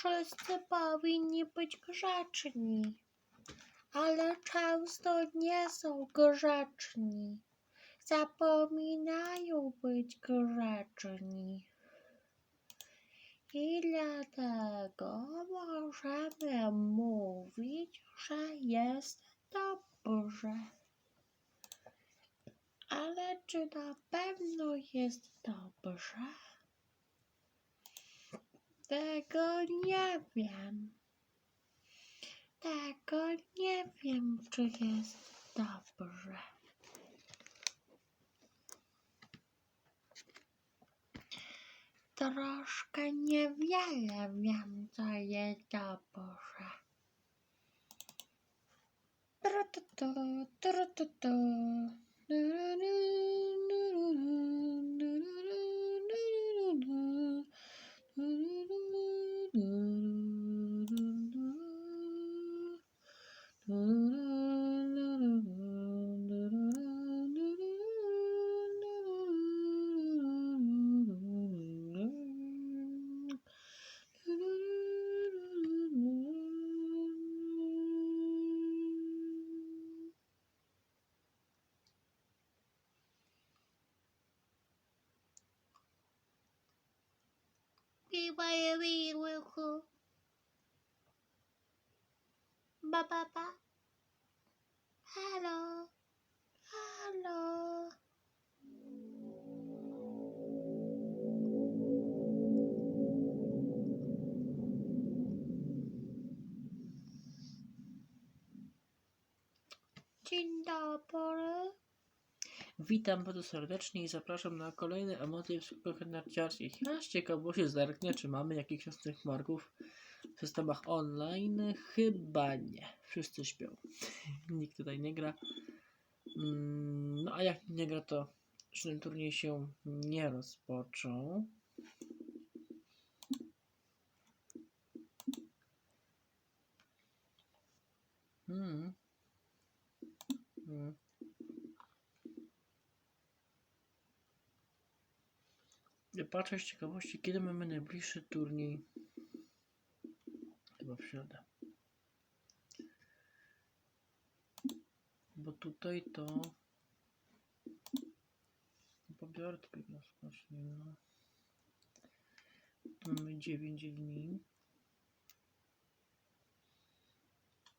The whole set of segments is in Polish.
Wszyscy powinni być grzeczni, ale często nie są grzeczni. Zapominają być grzeczni. I dlatego możemy mówić, że jest dobrze. Ale czy na pewno jest dobrze? Tego nie wiem. Tego nie wiem, czy jest dobrze. Troszkę niewiele wiem, co jest dobrze. Tru-tu-tu, tru-tu-tu. Ba Witam bardzo serdecznie i zapraszam na kolejne emocje w skokach narciarskich. Ja z ciekawości zerknę, czy mamy jakichś nocnych marków w systemach online. Chyba nie. Wszyscy śpią. Nikt tutaj nie gra. Mm, No a jak nie gra, to żaden turniej się nie rozpoczął. Hmm. Hmm. Ja patrzę z ciekawości, kiedy mamy najbliższy turniej. Chyba w środę. Bo tutaj to... Pobiorę tylko. No. Mamy 9 dni.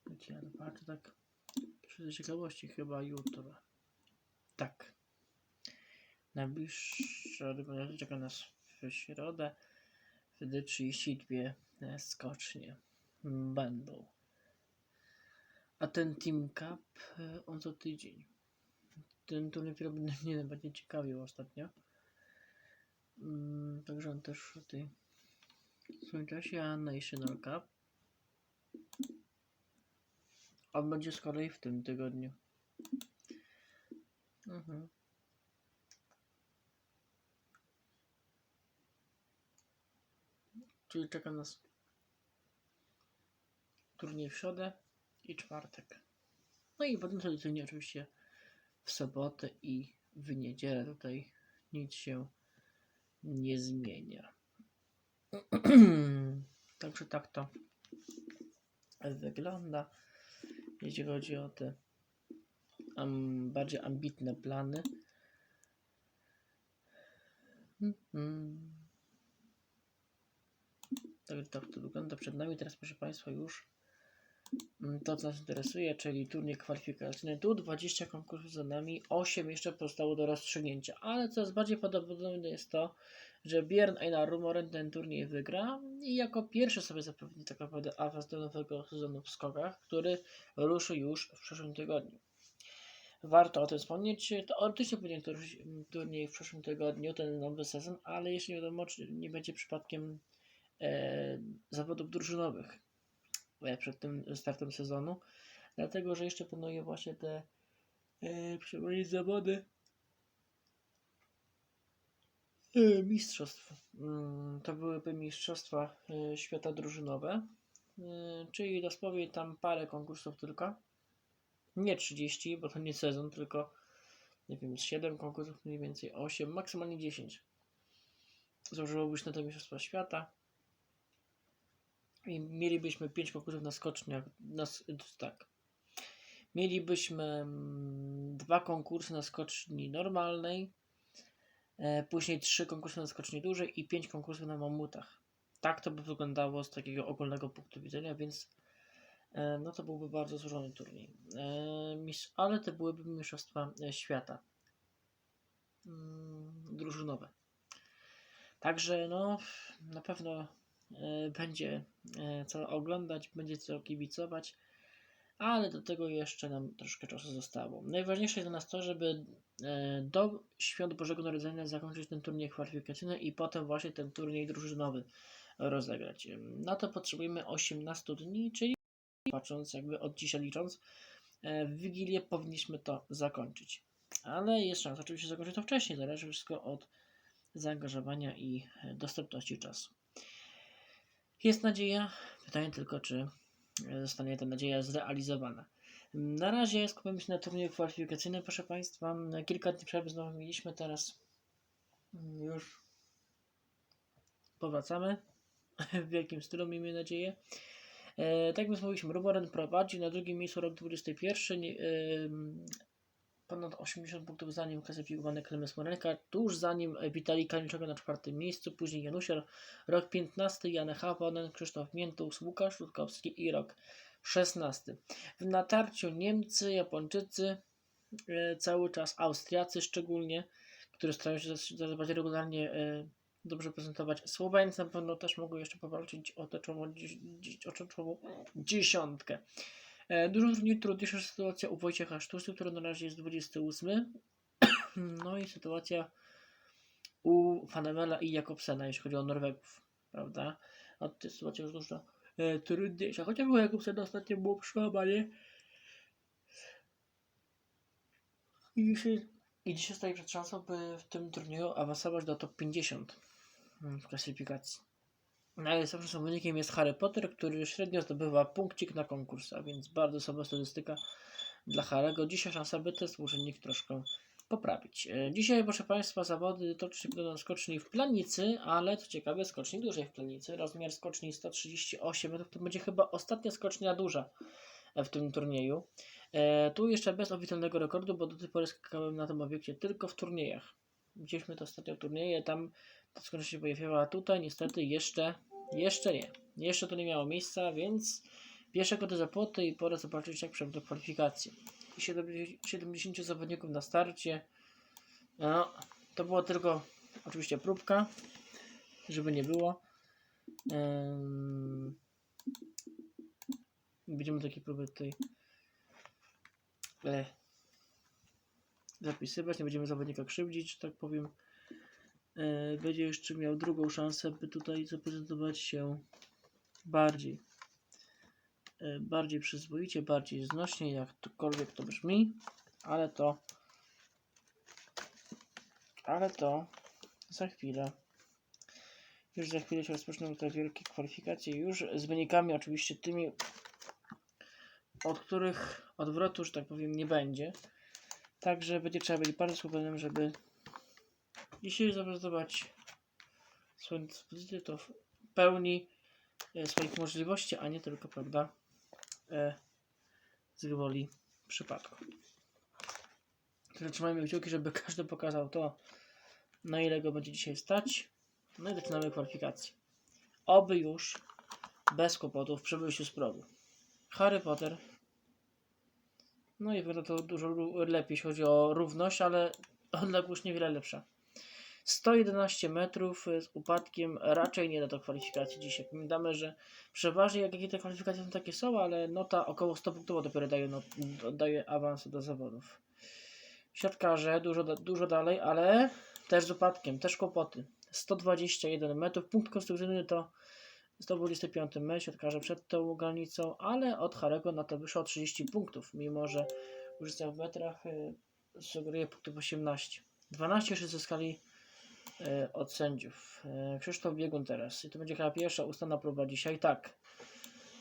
Wiecie, ale patrzę tak z ciekawości chyba jutro. Tak. Najbliższa organizacja czeka nas w środę. Wtedy 32 skocznie będą. A ten Team Cup e, on za tydzień. Ten turniej który mnie najbardziej ciekawił ostatnio. Mm, Także on też w tej w swoim czasie, a National Cup. On będzie z kolei w tym tygodniu. Mhm. Czyli czeka nas turniej w środę i czwartek. No i potem tradycyjnie oczywiście w sobotę i w niedzielę. Tutaj nic się nie zmienia. Także tak to wygląda, jeśli chodzi o te am, bardziej ambitne plany. Mhm. Tak, tak to wygląda przed nami. Teraz, proszę Państwa, już mm, to, co nas interesuje, czyli turniej kwalifikacyjny. Tu 20 konkursów za nami, 8 jeszcze pozostało do rozstrzygnięcia. Ale coraz bardziej prawdopodobne jest to, że Björn Einar Rumoren ten turniej wygra i jako pierwszy sobie zapewni tak naprawdę awans do nowego sezonu w skokach, który ruszy już w przyszłym tygodniu. Warto o tym wspomnieć. Teoretycznie powinien turniej w przyszłym tygodniu, ten nowy sezon, ale jeszcze nie wiadomo, czy nie będzie przypadkiem zawodów drużynowych e, przed tym startem sezonu, dlatego że jeszcze planuję właśnie te e, przeprowadzić zawody e, mistrzostw. Mm, To byłyby mistrzostwa e, świata drużynowe, e, czyli dosłownie tam parę konkursów tylko. Nie 30, bo to nie sezon, tylko nie wiem, z 7 konkursów, mniej więcej 8, maksymalnie 10. Złożyłoby się na te mistrzostwa świata. I mielibyśmy 5 konkursów na skoczniach. Na, tak. Mielibyśmy mm, dwa konkursy na skoczni normalnej, e, później trzy konkursy na skoczni dużej i pięć konkursów na mamutach. Tak to by wyglądało z takiego ogólnego punktu widzenia, więc e, no to byłby bardzo złożony turniej. E, ale to byłyby mistrzostwa świata mm, drużynowe. Także no na pewno będzie e, co oglądać, będzie co kibicować, ale do tego jeszcze nam troszkę czasu zostało. Najważniejsze jest dla nas to, żeby e, do świąt Bożego Narodzenia zakończyć ten turniej kwalifikacyjny i potem właśnie ten turniej drużynowy rozegrać. Na to potrzebujemy 18 dni, czyli patrząc jakby od dzisiaj licząc, e, w Wigilię powinniśmy to zakończyć. Ale jest szansa oczywiście zakończyć to wcześniej, zależy wszystko od zaangażowania i e, dostępności czasu. Jest nadzieja, pytanie tylko, czy e, zostanie ta nadzieja zrealizowana. Na razie skupiamy się na turnieju kwalifikacyjnym, proszę Państwa. Kilka dni przerwy znowu mieliśmy, teraz mm, już powracamy w wielkim stylu, miejmy nadzieję. E, tak więc mówiliśmy, Ruboren prowadzi, na drugim miejscu rok 21, nie, em, ponad 80 punktów za nim klasyfikowany Klemes Morenka, tuż za nim Witalij na czwartym miejscu, później Janusier, rok 15, Jan Haponen, Krzysztof Miętus, Łukasz Rutkowski i rok 16. W natarciu Niemcy, Japończycy, e, cały czas Austriacy szczególnie, którzy starają się zas- zadawać regularnie e, dobrze prezentować. Słoweńcy na pewno też mogą jeszcze powalczyć o o teczową dziesiątkę. E, Dużo trudniej, trudniejsza sytuacja u Wojciecha Sztusy, który na razie jest 28. No i sytuacja u Fanemela i Jakobsena, jeśli chodzi o Norwegów, prawda? No to jest sytuacja już dużo e, trudniejsza. Chociaż u Jakobsena ostatnio było przełamanie. I dzisiaj, I dzisiaj stoi przed szansą, by w tym turnieju awansować do top 50 mm, w klasyfikacji. Najlepszym wynikiem jest Harry Potter, który średnio zdobywa punkcik na konkurs, a więc bardzo słaba statystyka dla Harry'ego. Dzisiaj szansa, by ten współczynnik troszkę poprawić. E, Dzisiaj, proszę Państwa, zawody toczy się na skoczni w Planicy, ale co ciekawe, skoczni dużej w Planicy. Rozmiar skoczni 138 metrów, to będzie chyba ostatnia skocznia duża w tym turnieju. E, tu jeszcze bez oficjalnego rekordu, bo do tej pory skakałem na tym obiekcie tylko w turniejach. Widzieliśmy to ostatnio turnieje, tam ta skocznia się pojawiła, a tutaj niestety jeszcze, jeszcze nie. Jeszcze to nie miało miejsca, więc pierwsze koty za płoty i pora zobaczyć jak przejdą kwalifikacje. 70 70 zawodników na starcie. No, to była tylko oczywiście próbka, żeby nie było. Em, Będziemy takie próby tutaj e, zapisywać, nie będziemy zawodnika krzywdzić, że tak powiem. E, będzie jeszcze miał drugą szansę, by tutaj zaprezentować się bardziej e, bardziej przyzwoicie, bardziej znośnie, jakkolwiek to brzmi, ale to ale to za chwilę. Już za chwilę się rozpoczną te wielkie kwalifikacje, już z wynikami oczywiście tymi, od których odwrotu, że tak powiem, nie będzie. Także będzie trzeba być bardzo skupiony, żeby dzisiaj zaprezentować swoją dyspozycję to w pełni e, swoich możliwości, a nie tylko, prawda, e, z gwoli przypadku. Także trzymajmy kciuki, żeby każdy pokazał to, na ile go będzie dzisiaj stać. No i zaczynamy kwalifikację. Oby już bez kłopotów przy wyjściu z progu. Harry Potter. No i wygląda to dużo lepiej, jeśli chodzi o równość, ale odległość niewiele lepsza. 111 metrów z upadkiem raczej nie da do kwalifikacji dzisiaj. Pamiętamy, że przeważnie jak jakie te kwalifikacje są takie są, ale nota około 100 punktów dopiero daje, not, daje awans do zawodów. Siatkarze dużo, dużo dalej, ale też z upadkiem, też kłopoty. 121 metrów, punkt konstrukcyjny to 125 metr, siatkarze przed tą granicą, ale od Harego na to wyszło 30 punktów, mimo że różnica w metrach y, sugeruje punktów 18. 12 jeszcze zyskali y, od sędziów. Y, Krzysztof Biegun teraz. I to będzie chyba pierwsza ustana próba dzisiaj. Tak.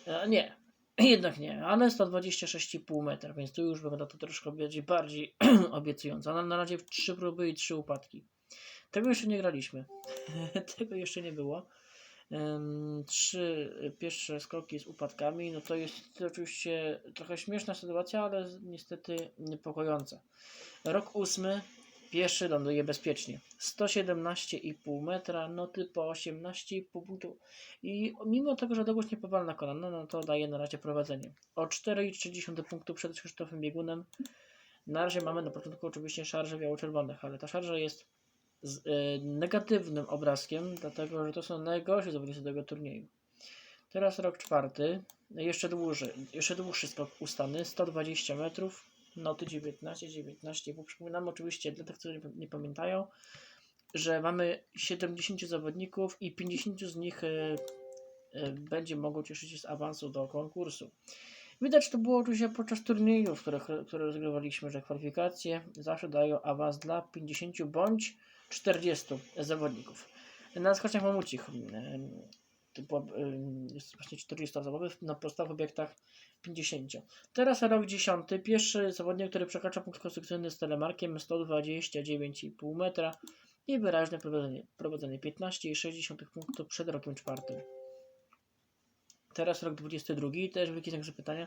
E, nie. Jednak nie, ale 126,5 metra, więc tu już wygląda to troszkę bardziej, bardziej obiecująco. Na, na razie trzy próby i trzy upadki. Tego jeszcze nie graliśmy. Tego jeszcze nie było. Trzy pierwsze skoki z upadkami, no to jest oczywiście trochę śmieszna sytuacja, ale niestety niepokojąca. Rok ósmy, pierwszy ląduje bezpiecznie. 117,5 metra, noty po 18,5 punktów. I mimo tego, że odległość niepowalna kolana, no to daje na razie prowadzenie. O 4,3 punktu przed Krzysztofem Biegunem. Na razie mamy na początku oczywiście szarże biało-czerwonych, ale ta szarża jest z e, negatywnym obrazkiem, dlatego że to są najgorsi zawodnicy tego turnieju. Teraz rok czwarty, jeszcze dłuższy, jeszcze dłuższy skok ustany, 120 metrów, noty 19, 19. Bo przypominam oczywiście dla tych, którzy nie, pamiętają, że mamy 70 zawodników i 50 z nich e, e, będzie mogło cieszyć się z awansu do konkursu. Widać to było oczywiście podczas turniejów, które, które rozgrywaliśmy, że kwalifikacje zawsze dają awans dla 50 bądź 40 zawodników. Na skoczniach mamucich em, typu, właśnie 40 osobowych, na podstawowych obiektach 50. Teraz rok 10. Pierwszy zawodnik, który przekracza punkt konstrukcyjny z telemarkiem 129,5 metra i wyraźne prowadzenie, prowadzenie 15,6 punktów przed rokiem czwartym. Teraz rok 22, też wielki znak zapytania.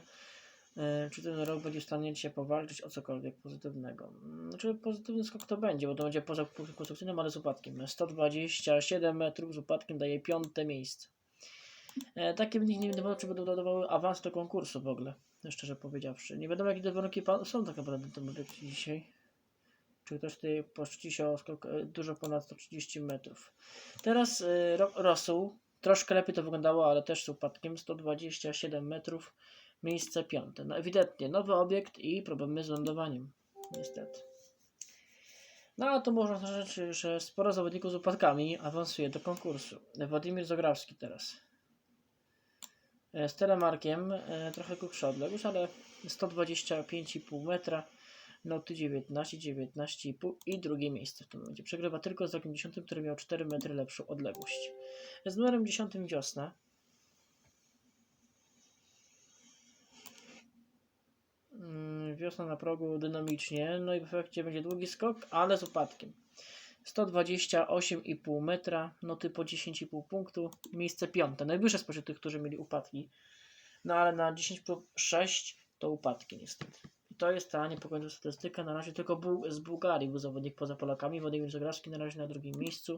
E, Czy ten rok będzie w stanie się powalczyć o cokolwiek pozytywnego? Znaczy pozytywny skok to będzie, bo to będzie poza punktem konstrukcyjnym, ale z upadkiem. 127 metrów z upadkiem daje piąte miejsce. E, takie wyniki nie wiadomo, czy będą dodawały awans do konkursu w ogóle, szczerze powiedziawszy. Nie wiadomo, jakie warunki są tak naprawdę na tym obiekcie dzisiaj. Czy ktoś tutaj poszczyci się o skok e, dużo ponad 130 metrów. Teraz e, ro- rosół. Troszkę lepiej to wyglądało, ale też z upadkiem. 127 metrów. Miejsce piąte. No ewidentnie nowy obiekt i problemy z lądowaniem. Niestety. No a to można zaznaczyć, że sporo zawodników z upadkami awansuje do konkursu. Władimir Zograwski teraz. E, Z telemarkiem e, trochę krótsza odległość, ale 125,5 metra. Noty 19, 19,5 i drugie miejsce w tym momencie. Przegrywa tylko z rokiem 10, który miał 4 metry lepszą odległość. Z numerem 10 wiosna. Mm, Wiosna na progu dynamicznie, no i w efekcie będzie długi skok, ale z upadkiem. 128,5 metra, noty po 10,5 punktu, miejsce piąte. Najwyższe spośród tych, którzy mieli upadki. No ale na 10 plus 6 to upadki niestety. I to jest ta niepokojąca statystyka. Na razie tylko z Bułgarii był zawodnik poza Polakami. Władimir Zagrawski na razie na drugim miejscu.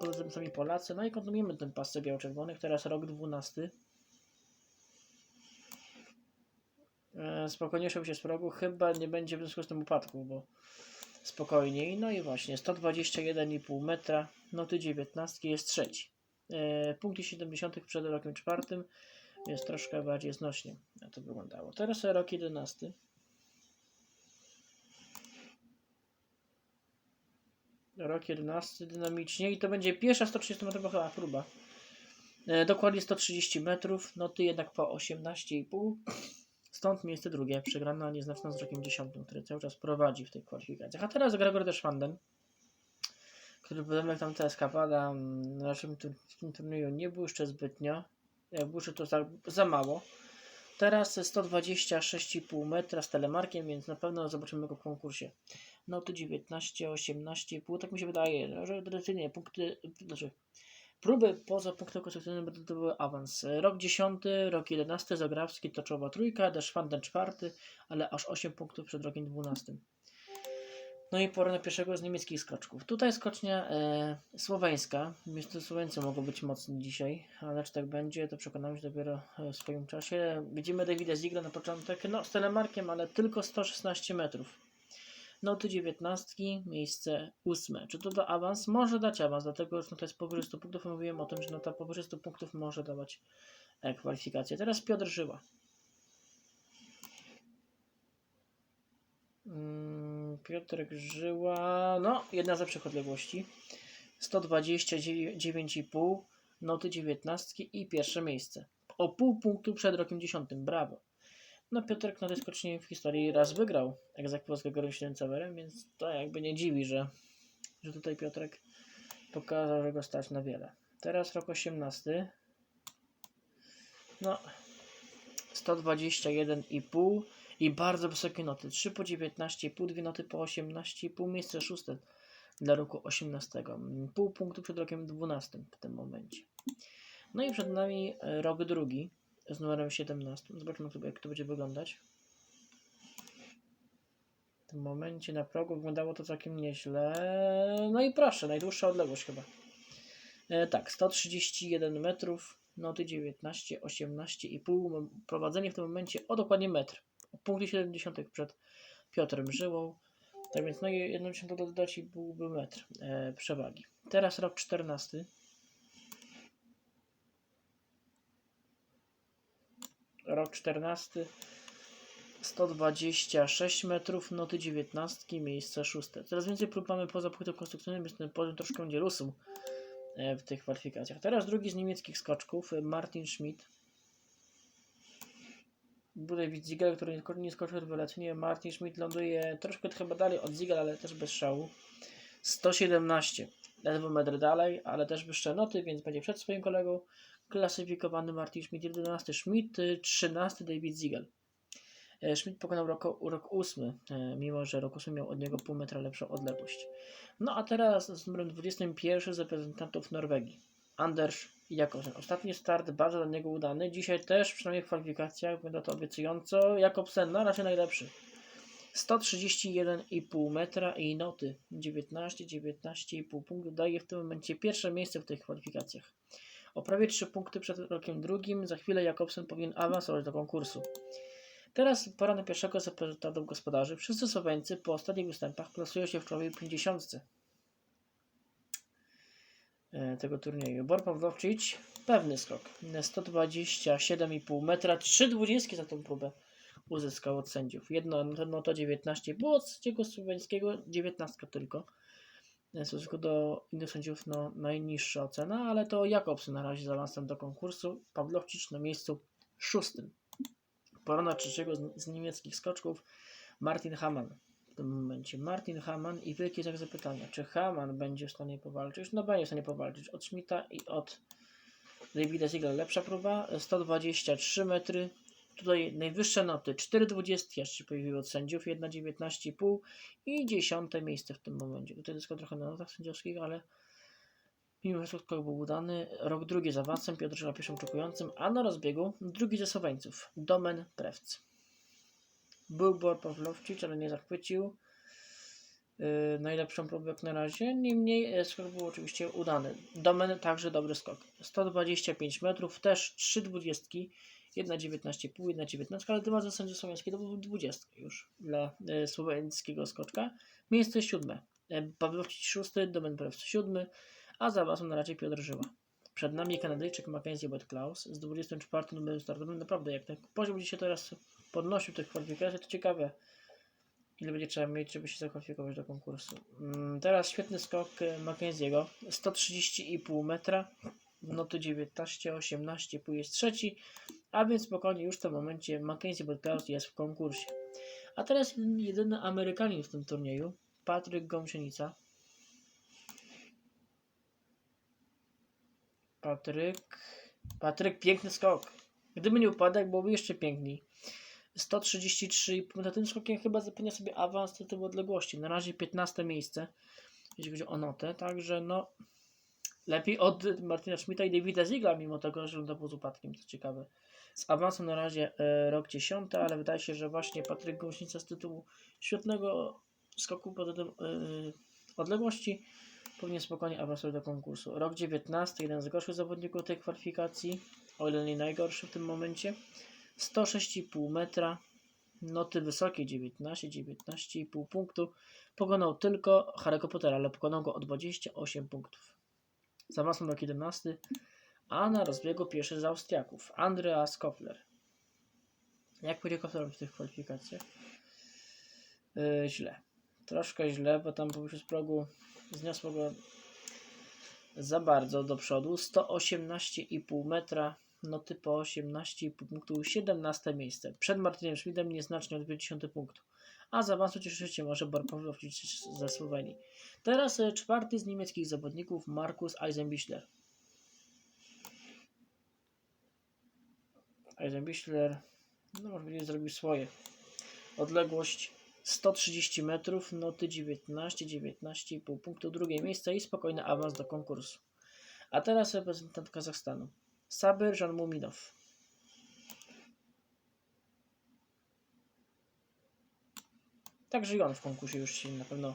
Poza tym sami Polacy. No i kontynuujemy ten pasce biało-czerwonych. Teraz rok 12. E, Spokojniejszy się z progu. Chyba nie będzie w związku z tym upadku, bo spokojniej. No i właśnie 121,5 metra. Noty 19 jest trzeci. E, Punkty 70 przed rokiem czwartym. Jest troszkę bardziej znośnie. Jak to wyglądało. Teraz rok 11. Rok 11 dynamicznie i to będzie pierwsza 130 metrowa próba. E, dokładnie 130 metrów, noty jednak po 18,5. Stąd miejsce drugie, przegrana nieznaczna z rokiem 10, który cały czas prowadzi w tych kwalifikacjach. A teraz Gregor Deszwanden, który podobnie jak tam ta eskapada mm, na naszym tur- tym turnieju nie błyszczy zbytnio. Jak błyszczy to za, za mało. Teraz 126,5 metra z telemarkiem, więc na pewno zobaczymy go w konkursie. Noty 19, 18,5, tak mi się wydaje, no, że tradycyjnie punkty, znaczy próby poza punktem konstrukcyjnym będą to były awans. Rok 10, rok 11, Zagrawski, Toczowa trójka, Deszwanden czwarty, ale aż 8 punktów przed rokiem 12. No i pora na pierwszego z niemieckich skoczków. Tutaj skocznia e, słoweńska. Myślę, że Słoweńcy mogą być mocni dzisiaj, ale czy tak będzie, to przekonamy się dopiero e, w swoim czasie. Widzimy Davida Ziegla na początek, no z telemarkiem, ale tylko 116 metrów. Noty 19, miejsce 8. Czy to da awans? Może dać awans, dlatego że nota jest powyżej 100 punktów. Mówiłem o tym, że nota powyżej 100 punktów może dawać e, kwalifikację. Teraz Piotr Żyła. Mm, Piotrek Żyła, no jedna z lepszych odległości. 129,5, noty 19 i pierwsze miejsce. O pół punktu przed rokiem 10. Brawo. No Piotrek na w historii raz wygrał z Gregorem Ślęcowerem, więc to jakby nie dziwi, że, że tutaj Piotrek pokazał, że go stać na wiele. Teraz rok 18. No 121,5 i bardzo wysokie noty. 3 po 19,5, dwie noty po 18,5, miejsce szóste dla roku 18. Pół punktu przed rokiem 12 w tym momencie. No i przed nami rok drugi z numerem 17. Zobaczmy jak to będzie wyglądać. W tym momencie na progu wyglądało to całkiem nieźle. No i proszę, najdłuższa odległość chyba. E, tak, 131 metrów, noty 19, 18,5. Prowadzenie w tym momencie o dokładnie metr. O punkty 70 przed Piotrem Żyłą. Tak więc, no i jedną dziesiątą dodać i byłby metr e, przewagi. Teraz rok 14. Rok 14. 126 metrów, noty 19, miejsce 6. Coraz więcej prób mamy poza punktem konstrukcyjnym, więc ten poziom troszkę będzie rósł e, w tych kwalifikacjach. Teraz drugi z niemieckich skoczków, e, Martin Schmidt. Był David Ziegel, który nie skoczył rewelacyjnie. Martin Schmidt ląduje troszkę chyba dalej od Ziegel, ale też bez szału. 117. Ledwo metr dalej, ale też wyższe noty, więc będzie przed swoim kolegą. Klasyfikowany Martin Schmidt 11. Schmidt y, 13. David Ziegel. E, Schmidt pokonał rok, rok 8, mimo że rok 8 miał od niego pół metra lepszą odległość. No a teraz z numerem 21 z reprezentantów Norwegii. Anders Jakobsen. Ostatni start bardzo dla niego udany. Dzisiaj też, przynajmniej w kwalifikacjach, wygląda to obiecująco. Jakobsen na razie najlepszy. 131,5 metra i noty 19, 19,5 punktów daje w tym momencie pierwsze miejsce w tych kwalifikacjach. O prawie 3 punkty przed rokiem drugim. Za chwilę Jakobsen powinien awansować do konkursu. Teraz pora na pierwszego z reprezentantów gospodarzy. Wszyscy Słoweńcy po ostatnich występach plasują się w czołowej 50 e, tego turnieju. Bor Pawłowczyć, pewny skok. 127,5 metra, 3,20 za tą próbę uzyskał od sędziów. Jedno no to 19 było od sędziego słoweńskiego, 19 tylko. W stosunku do innych sędziów no, najniższa ocena, ale to Jakobsen na razie z do konkursu. Pawłowczyć na miejscu szóstym. Pora na trzeciego z, z niemieckich skoczków Martin Hamann. W tym momencie Martin Hamann i wielki znak zapytania, czy Hamann będzie w stanie powalczyć? No będzie w stanie powalczyć od Schmidta i od Davida Ziegler. Lepsza próba, 123 metry. Tutaj najwyższe noty, 4,20 jeszcze pojawiły od sędziów, 1,19,5 i dziesiąte miejsce w tym momencie. Tutaj dysko trochę na notach sędziowskich, ale mimo wszystko był udany. Rok drugi z awansem, Piotr Żyla pierwszym oczekującym, a na rozbiegu drugi ze Słoweńców, Domen Prewc. Był Bor Pawłowczyk, ale nie zachwycił. Yy, najlepszą próbę jak na razie. Niemniej e, skok był oczywiście udany. Domen także dobry skok. 125 metrów, też 3,20. 1,19,5, 1,19, ale tym razem sędzia słowiański to był 20 już dla e, słoweńskiego skoczka. Miejsce siódme. E, Pawłowczyk szósty, Domen Prewc siódmy, a za awansem na razie Piotr Żyła. Przed nami Kanadyjczyk Mackenzie Bot-Klaus z 24 numerem startowym. Naprawdę, jak ten poziom się teraz podnosił tych kwalifikacji, to ciekawe, ile będzie trzeba mieć, żeby się zakwalifikować do konkursu. Mm, Teraz świetny skok e, Mackenziego. 130,5 metra. Noty 19, 18, pół jest trzeci, a więc spokojnie już w tym momencie Mackenzie Bot-Klaus jest w konkursie. A teraz jedyny Amerykanin w tym turnieju, Patryk Gąsienica. Patryk. Patryk, piękny skok. Gdyby nie upadek, byłoby jeszcze piękniej. 133,5 tym skokiem chyba zapewnia sobie awans do tej odległości. Na razie 15 miejsce, jeśli chodzi o notę. Także no, lepiej od Martina Schmidta i Davida Ziegla, mimo tego, że lądował z upadkiem, co ciekawe. Z awansem na razie e, rok 10, ale wydaje się, że właśnie Patryk Gąsienica z tytułu świetnego skoku pod e, odległości powinien spokojnie awansować do konkursu. Rok 19, jeden z gorszych zawodników tej kwalifikacji, o ile nie najgorszy w tym momencie. 106,5 metra, noty wysokie 19, 19,5 punktu. Pokonał tylko Harry'ego Pottera, ale pokonał go o 28 punktów. Z awansem rok 11, a na rozbiegu pierwszy z Austriaków, Andreas Koffler. Jak pójdzie Koffler w tych kwalifikacjach? Yy, źle. Troszkę źle, bo tam powyżej z progu zniosło go za bardzo do przodu. 118,5 metra, noty po 18,5 punktu, 17 miejsce. Przed Martinem Schmidtem nieznacznie od 50 punktu. A z awansu cieszyć się może Pawłowczyk ze Słowenii. Teraz e, czwarty z niemieckich zawodników, Markus Eisenbichler. Eisenbichler, no może będzie zrobił swoje. Odległość 130 metrów, noty 19, 19,5 punktu, drugie miejsce i spokojny awans do konkursu. A teraz reprezentant Kazachstanu. Saber Jan Muminow. Także i on w konkursie już się na pewno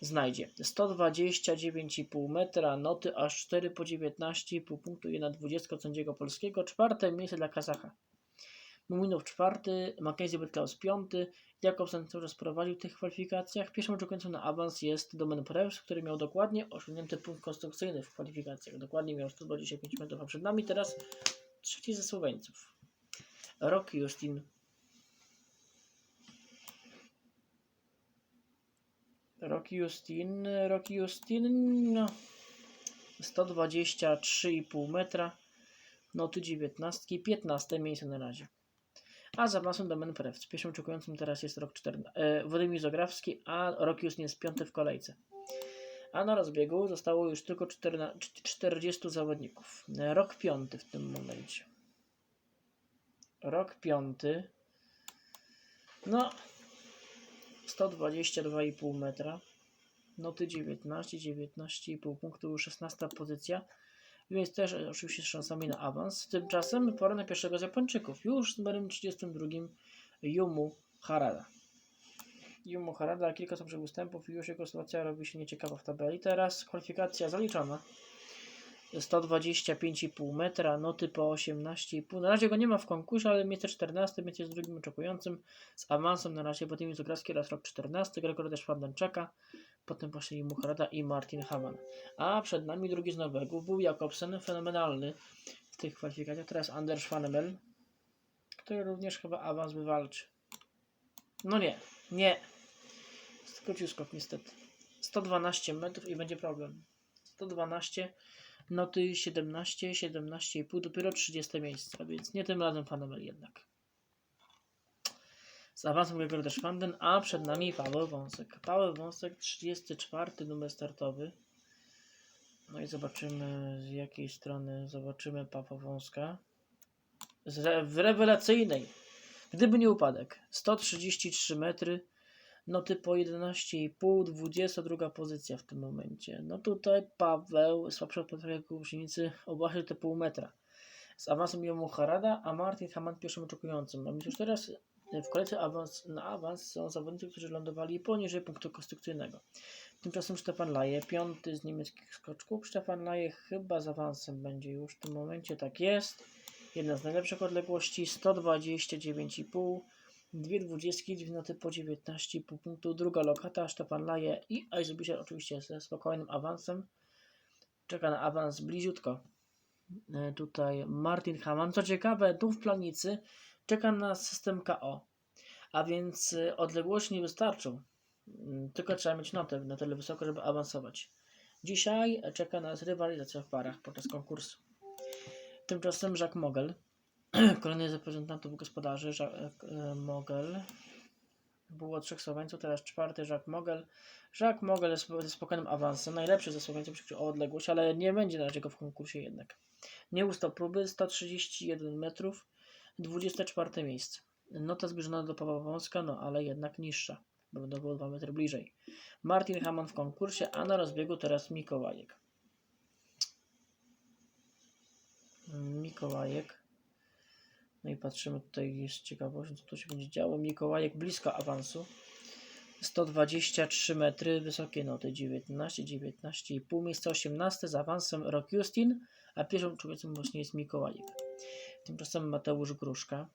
znajdzie. 129,5 metra, noty aż 4 po 19,5 punktu i na 20 sędziego polskiego. Czwarte miejsce dla Kazacha. Muminow czwarty, Mackenzie Bertlaus piąty, Jakobsen cały czas prowadził w tych kwalifikacjach. Pierwszym oczekującym na awans jest Domen Preus, który miał dokładnie osiągnięty punkt konstrukcyjny w kwalifikacjach. Dokładnie miał 125 metrów, a przed nami teraz trzeci ze Słoweńców. Rok Justin. Rok Justin, Rok Justin, no, 123,5 metra, noty 19, 15 miejsce na razie. A za awansem Domen Prewc. Pierwszym oczekującym teraz jest rok 14, e, Władimir Zografski, a rok Justin jest piąty w kolejce. A na rozbiegu zostało już tylko 14, 40 zawodników. Rok piąty w tym momencie. Rok piąty. No, 122,5 metra. Noty 19, 19,5 punktu, 16 pozycja. Więc też oczywiście z szansami na awans. Tymczasem pora na pierwszego z Japończyków. Już z numerem 32 Yumu Harada. Yumu Harada, kilka słabszych występów i już jego sytuacja robi się nieciekawa w tabeli. Teraz kwalifikacja zaliczona. 125,5 metra, noty po 18,5. Na razie go nie ma w konkursie, ale miejsce 14, więc jest drugim oczekującym. Z awansem na razie Władimir Zografski raz rok 14, Gregor też czeka. Potem właśnie Muharada i Martin Haman. A przed nami drugi z Norwegów był Jakobsen, fenomenalny w tych kwalifikacjach. Teraz Anders Schwanemel, który również chyba awans wywalczy. No nie, nie. Skrócił skok niestety. 112 metrów i będzie problem. 112, noty 17, 17,5, dopiero 30 miejsce, więc nie tym razem Fanemel jednak. Z awansem Gregor Deszwanden, a przed nami Paweł Wąsek. Paweł Wąsek, 34 numer startowy. No i zobaczymy z jakiej strony zobaczymy Pawła Wąska. Z re w rewelacyjnej, gdyby nie upadek, 133 metry, noty po 11,5, 22 pozycja w tym momencie. No tutaj Paweł, słabszy od Piotra Kusienicy, obłażył te pół metra. Z awansem Jomu Harada, a Martin Haman pierwszym oczekującym. No więc już teraz w kolejce awans, na awans są zawodnicy, którzy lądowali poniżej punktu konstrukcyjnego. Tymczasem Stefan Laje, piąty z niemieckich skoczków. Stefan Laje chyba z awansem będzie już w tym momencie, tak jest. Jedna z najlepszych odległości, 129,5. Dwie dwudziestki, dwie po 19,5 punktu. Druga lokata, Stefan Laje i Aizubisie oczywiście ze spokojnym awansem. Czeka na awans bliziutko. E, Tutaj Martin Haman. Co ciekawe, tu w planicy czeka na system KO. A więc y, odległości nie wystarczą. Mm, Tylko trzeba mieć notę na tyle wysoko, żeby awansować. Dzisiaj czeka nas rywalizacja w parach podczas konkursu. Tymczasem Jacques Mogel, kolejny z reprezentantów gospodarzy, Jacques e, Mogel. Było trzech Słoweńców, teraz czwarty Jacques Mogel. Jacques Mogel jest ze spokojnym awansem, najlepszy ze Słoweńców, o odległość, ale nie będzie na razie go w konkursie jednak. Nie ustał próby, 131 metrów, 24 miejsce. Nota zbliżona do Pawła Wąska, no ale jednak niższa, bo będą było 2 metry bliżej. Martin Haman w konkursie, a na rozbiegu teraz Mikołajek. Mikołajek. No i patrzymy tutaj, jest ciekawość, co tu się będzie działo. Mikołajek blisko awansu. 123 metry, wysokie noty 19, 19,5, miejsce 18 z awansem Rock Justin, a pierwszym człowiekiem właśnie jest Mikołajek. Tymczasem Mateusz Gruszka.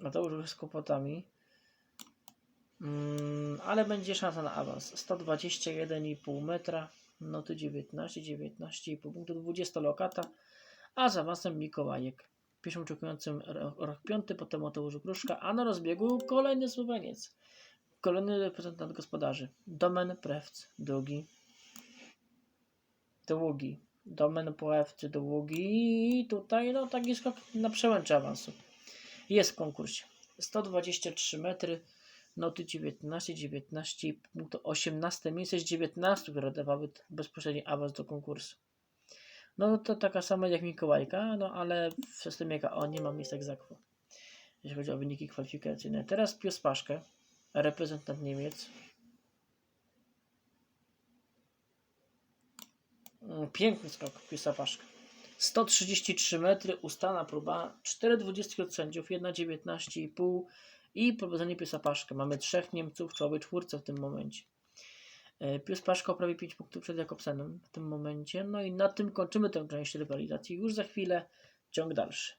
Mateusz z kłopotami. Mm, ale będzie szansa na awans. 121,5 metra, noty 19, 19,5 punktu, 20 lokata, a z awansem Mikołajek. Pierwszym oczekującym ro- rok piąty, potem Mateusz Gruszka, a na rozbiegu kolejny Słoweniec. Kolejny reprezentant gospodarzy. Domen Prewc, drugi. Długi. Domen Prewc, długi. I tutaj no taki skok na przełęcze awansu. Jest w konkursie. 123 metry, noty 19, 19, punkt 18 miejsce z 19, które dawały bezpośredni awans do konkursu. No to taka sama jak Mikołajka, no ale w systemie KO nie ma miejsca egzakwo, jeśli chodzi o wyniki kwalifikacyjne. Teraz Pius Paszkę, reprezentant Niemiec. Mm, Piękny skok Piusa Paszka. 133 metry, ustana próba, 4,20 od sędziów, 1,19,5 i prowadzenie Piusa Paszka. Mamy trzech Niemców czołowej czwórce w tym momencie. E, Pius Paszko prawie 5 punktów przed Jakobsenem w tym momencie. No i na tym kończymy tę część rywalizacji. Już za chwilę ciąg dalszy.